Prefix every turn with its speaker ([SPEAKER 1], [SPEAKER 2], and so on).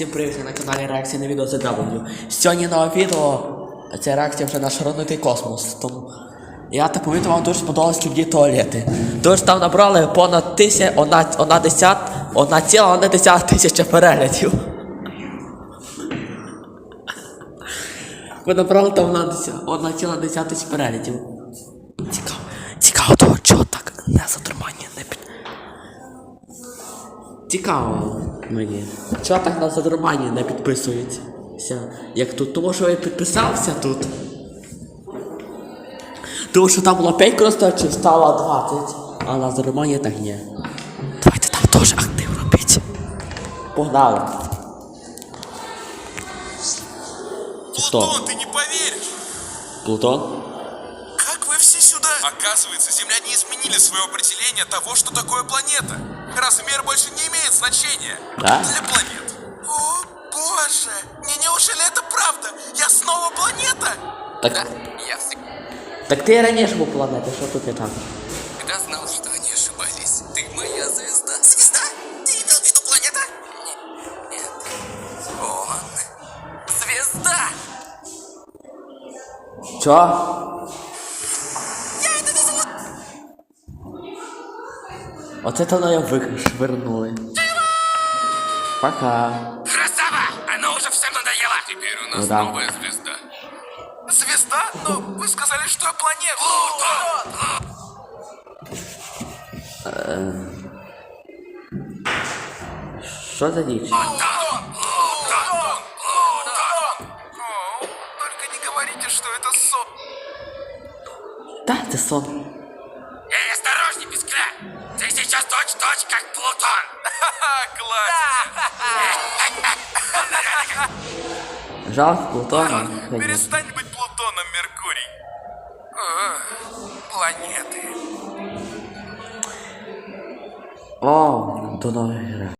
[SPEAKER 1] Всім привіт на каналі Реакція на відео ZW. Сьогодні нове відео. Це реакція вже на широкий космос. Тому я так помітив, вам дуже сподобалось любді туалети. Тож там набрали понад тисяч, одна, одна десят, одна ціла, одна десята тисяча переглядів. Ви набрали там одна одна ціла десята тисяч переглядів. Цікаво мені. Чого так на задромані не підписується? Як тут? Тому що я підписався тут. Тому що там було 5 користувачів, стало 20. А на задромані так ні. Давайте там теж актив робіть. Погнали. Це хто?
[SPEAKER 2] Плутон, ты не поверишь!
[SPEAKER 1] Плутон?
[SPEAKER 2] Как вы все сюда? Оказывается, земляне изменили свое определение того, что такое планета. Размер больше значения.
[SPEAKER 1] Да?
[SPEAKER 2] Для планет. О, боже! Не, неужели это правда? Я снова планета?
[SPEAKER 1] Так,
[SPEAKER 3] Я всегда
[SPEAKER 1] так ти раніше був планети, що тут не так?
[SPEAKER 3] знал, что они ошибались. Ты моя звезда.
[SPEAKER 2] Звезда? Ты имел в виду планета?
[SPEAKER 3] Нет. Он. Звезда!
[SPEAKER 1] Чо? Оце то на я вишвирнули. Пока.
[SPEAKER 3] Красава! Оно уже всем надоело! Теперь у
[SPEAKER 1] Ну да.
[SPEAKER 3] звезда.
[SPEAKER 2] Звезда? Но вы сказали, что планета.
[SPEAKER 1] За
[SPEAKER 2] Только не говорите, что это сон.
[SPEAKER 1] Та, це сон.
[SPEAKER 3] Сейчас точь-точь, как Плутон!
[SPEAKER 2] Ха-ха, класс.
[SPEAKER 1] Жалко, Плутона.
[SPEAKER 2] Перестань быть Плутоном, Меркурий. Планеты.
[SPEAKER 1] О, до нових гри.